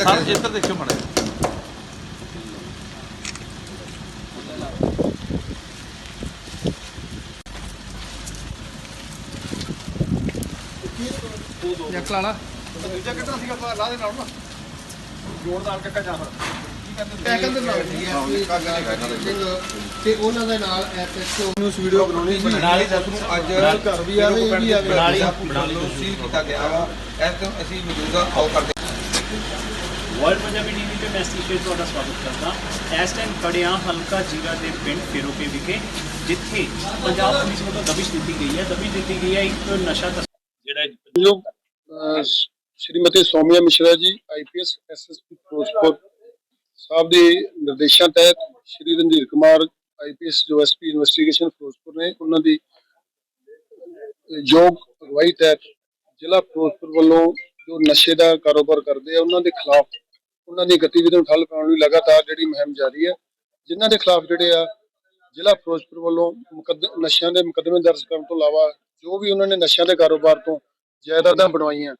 Sir ਇੱਧਰ ਦੇਖਿਓ ਮਾੜਾ ਜਿਹਾ। ਜੱਕ ਲਾ ਲਾ ਦੂਜਾ ਕਿੱਧਰ ਸੀਗਾ ਆਪਾਂ ਲਾ ਦੇ ਨਾਲ ਨਾ ਜੋੜਦਾਰ ਕੱਕਾ ਜਾ ਸਾਈਕਲ ਦੇ ਨਾਲ ਤੇ ਉਹਨਾਂ ਦੇ ਨਾਲ ਐਪਐਸਓ ਨੂੰ ਵੀਡੀਓ ਬਣਾਉਣੀ ਸੀ ਨਾਲ ਹੀ ਦੱਸ ਨੂੰ ਅੱਜ ਘਰ ਵੀ ਆਵੇ ਇਹ ਵੀ ਆਵੇ ਬਣਾ ਲਈ ਬਣਾ ਲਈ ਸੀ ਕੀਤਾ ਗਿਆ ਵਾ ਇਸ ਤੋਂ ਅਸੀਂ ਮੌਜੂਦਾ ਆਓ ਕਰਦੇ ਵਰਲਡ ਪੰਜਾਬੀ ਟੀਵੀ ਤੇ ਮੈਂ ਸਤੀਸ਼ ਤੁਹਾਡਾ ਸਵਾਗਤ ਕਰਦਾ। ਇਸ ਟਾਈਮ ਖੜਿਆ ਹਲਕਾ ਜੀਰਾ ਦੇ ਪਿੰਡ ਫੇਰੋਕੇ ਵਿਖੇ, ਜਿੱਥੇ ਪੰਜਾਬ ਪੁਲਿਸ ਵੱਲੋਂ ਦਬਿਸ਼ ਦਿੱਤੀ ਗਈ ਹੈ। ਦਬਿਸ਼ ਦਿੱਤੀ ਗਈ ਹੈ ਇੱਕ ਨਸ਼ਾ ਜਿਹੜਾ ਸ਼੍ਰੀਮਤੀ ਸੌਮਿਆ ਮਿਸ਼ਰਾ ਜੀ ਆਈਪੀਐਸ ਐਸਐਸਪੀ ਫਿਰੋਜ਼ਪੁਰ ਸਾਹਿਬ ਦੇ ਨਿਰਦੇਸ਼ਾਂ ਤਹਿਤ ਸ਼੍ਰੀ ਰਣਧੀਰ ਕੁਮਾਰ ਆਈਪੀਐਸ ਜੋ ਐਸਪੀ ਇਨਵੈਸਟੀਗੇਸ਼ਨ ਫਿਰੋਜ਼ਪੁਰ ਨੇ, ਉਹਨਾਂ ਦੀ ਯੋਗ ਅਗਵਾਈ ਤਹਿਤ ਜ਼ਿਲ੍ਹਾ ਫਿਰੋਜ਼ਪੁਰ ਵੱਲੋਂ ਜੋ ਨਸ਼ੇ ਦਾ ਕਾਰੋਬਾਰ ਕਰਦੇ ਆ, ਉਹਨਾਂ ਦੇ ਖਿਲਾਫ ਉਹਨਾਂ ਦੀ ਗਤੀਵਿਧੀਆਂ ਨੂੰ ਠੱਲ ਪਾਉਣ ਲਈ ਲਗਾਤਾਰ ਜਿਹੜੀ ਮੁਹਿੰਮ ਜਾਰੀ ਹੈ, ਜਿਨ੍ਹਾਂ ਦੇ ਖਿਲਾਫ ਜਿਹੜੇ ਆ, ਜ਼ਿਲ੍ਹਾ ਫਿਰੋਜ਼ਪੁਰ ਵੱਲੋਂ ਮੁਕੱਦ, ਨਸ਼ਿਆਂ ਦੇ ਮੁਕੱਦਮੇ ਦਰਜ ਕਰਨ ਤੋਂ ਇਲਾਵਾ ਜੋ ਵੀ ਉਹਨਾਂ ਨੇ ਨਸ਼ਿਆਂ ਦੇ ਕਾਰੋਬਾਰ ਤੋਂ ਜਾਇਦਾਦਾਂ ਬਣਵਾਈਆਂ,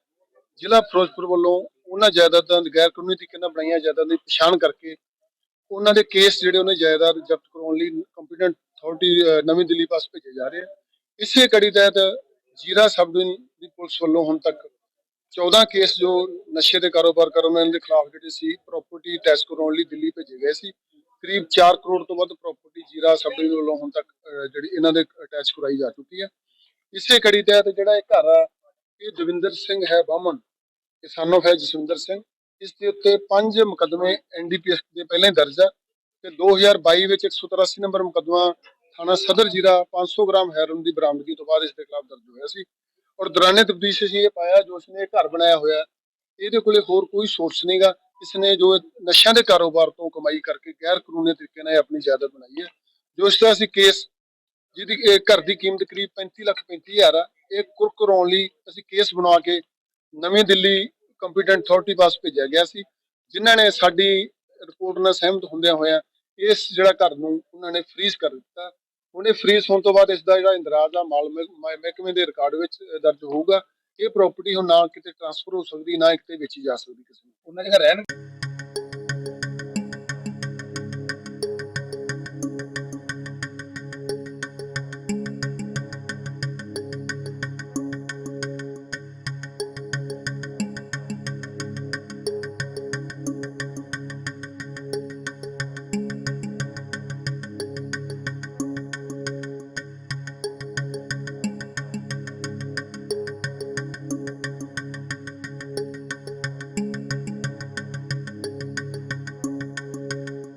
ਜ਼ਿਲ੍ਹਾ ਫਿਰੋਜ਼ਪੁਰ ਵੱਲੋਂ ਉਹਨਾਂ ਜਾਇਦਾਦਾਂ ਦੇ ਗੈਰ ਕਾਨੂੰਨੀ ਤਰੀਕੇ ਨਾਲ ਬਣਾਈਆਂ ਜਾਇਦਾਦਾਂ ਦੀ ਪਛਾਣ ਕਰਕੇ ਉਹਨਾਂ ਦੇ ਕੇਸ ਜਿਹੜੇ ਉਹਨੇ ਜਾਇਦਾਦ ਜ਼ਬਤ ਕਰਾਉਣ ਲਈ ਕੰਪੀਟੈਂਟ ਅਥਾਰਟੀ ਨਵੀਂ ਦਿੱਲੀ ਪਾਸ ਭੇਜੇ ਜਾ ਰਹੇ ਆ। ਇਸੇ ਕੜੀ ਤਹਿਤ ਜੀਰਾ ਸਬ ਡਿਵੀਜ਼ਨ ਦੀ ਪੁਲਿਸ ਵੱਲੋਂ ਹੁਣ ਤੱਕ 14 ਕੇਸ ਜੋ ਨਸ਼ੇ ਦੇ ਕਾਰੋਬਾਰ ਕਰਨ ਵਾਲਿਆਂ ਦੇ ਖਿਲਾਫ ਜਿਹੜੇ ਸੀ ਪ੍ਰਾਪਰਟੀ ਟੈਸਟ ਕਰਾਉਣ ਲਈ ਦਿੱਲੀ ਭੇਜੇ ਗਏ ਸੀ। ਕਰੀਬ 4 ਕਰੋੜ ਤੋਂ ਵੱਧ ਪ੍ਰਾਪਰਟੀ ਜੀਰਾ ਸਬ ਡਿਵੀਜ਼ਨ ਵੱਲੋਂ ਹੁਣ ਤੱਕ ਜਿਹੜੀ ਇਹਨਾਂ ਦੇ ਅਟੈਚ ਕਰਾਈ ਜਾ ਚੁੱਕੀ ਹੈ। ਇਸੇ ਕੜੀ ਤਹਿਤ ਜਿਹੜਾ ਇਹ ਘਰ ਆ, ਇਹ ਦਵਿੰਦਰ ਸਿੰਘ ਹੈ ਬਾਮਨ ਇਹ son of ਹੈ ਜਸਵਿੰਦਰ ਸਿੰਘ। ਇਸ ਦੇ ਉੱਤੇ ਪੰਜ ਮੁਕੱਦਮੇ ਐਨਡੀਪੀਐਸ ਦੇ ਪਹਿਲਾਂ ਹੀ ਦਰਜ ਆ ਤੇ 2022 ਵਿੱਚ 183 ਨੰਬਰ ਮੁਕੱਦਮਾ ਥਾਣਾ ਸਦਰ ਜੀਰਾ 500 ਗ੍ਰਾਮ ਹੈਰੋਇਨ ਦੀ ਬਰਾਮਦਗੀ ਤੋਂ ਬਾਅਦ ਇਸ ਦੇ ਖਿਲਾਫ ਦਰਜ ਹੋਇਆ ਸੀ। ਔਰ ਦੌਰਾਨੇ ਤਬਦੀਸ਼ ਅਸੀਂ ਇਹ ਪਾਇਆ ਜੋ ਉਸਨੇ ਇਹ ਘਰ ਬਣਾਇਆ ਹੋਇਆ ਇਹਦੇ ਕੋਲੇ ਹੋਰ ਕੋਈ ਸੋਰਸ ਨਹੀਂਗਾ ਇਸਨੇ ਜੋ ਨਸ਼ਿਆਂ ਦੇ ਕਾਰੋਬਾਰ ਤੋਂ ਕਮਾਈ ਕਰਕੇ ਗੈਰ ਕਾਨੂੰਨੀ ਤਰੀਕੇ ਨਾਲ ਇਹ ਆਪਣੀ ਜਾਇਦਾਦ ਬਣਾਈ ਹੈ। ਜੋ ਇਸ ਦਾ ਅਸੀਂ ਕੇਸ ਜਿਹਦੀ ਇਹ ਘਰ ਦੀ ਕੀਮਤ ਕਰੀਬ 35 ਲੱਖ 35 ਹਜ਼ਾਰ ਆ, ਇਹ ਕੁਰਕ ਕਰਾਉਣ ਲਈ ਅਸੀਂ ਕੇਸ ਬਣਾ ਕੇ ਨਵੀਂ ਦਿੱਲੀ ਕੰਪੀਟੈਂਟ ਅਥਾਰਟੀ ਪਾਸ ਭੇਜਿਆ ਗਿਆ ਸੀ, ਜਿਨ੍ਹਾਂ ਨੇ ਸਾਡੀ ਰਿਪੋਰਟ ਨਾਲ ਸਹਿਮਤ ਹੁੰਦਿਆਂ ਹੋਇਆਂ ਇਸ ਜਿਹੜਾ ਘਰ ਨੂੰ ਉਹਨਾਂ ਨੇ ਫ੍ਰੀਜ਼ ਕਰ ਦਿੱਤਾ। ਉਹਨੇ ਫ੍ਰੀਜ਼ ਹੋਣ ਤੋਂ ਬਾਅਦ ਇਸ ਦਾ ਜਿਹੜਾ ਇੰਦਰਾਜ ਆ ਮਾਲ ਮਹਿਕਮੇ ਦੇ ਰਿਕਾਰਡ ਵਿੱਚ ਦਰਜ ਹੋਊਗਾ। ਇਹ ਪ੍ਰਾਪਰਟੀ ਹੁਣ ਨਾ ਕਿਤੇ ਟ੍ਰਾਂਸਫਰ ਹੋ ਸਕਦੀ, ਨਾ ਕਿਤੇ ਵੇਚੀ ਜਾ ਸਕਦੀ ਕਿਸੇ ਨੂੰ। ਉਹਨਾਂ ਦੇ ਰਹਿਣ